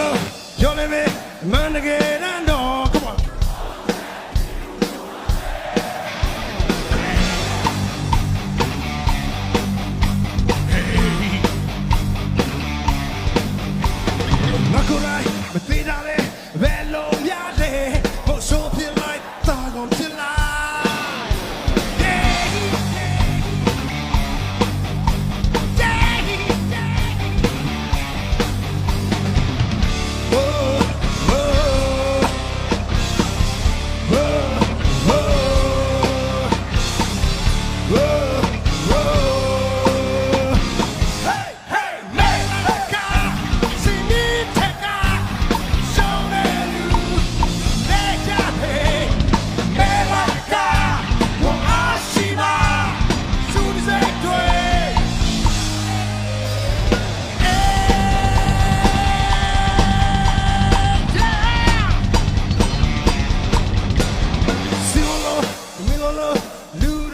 လို့ပြောနေမေမန်တကယ်တမ်းတော့ come on ငါကိုယ်တိုင်မသေးတာလေ New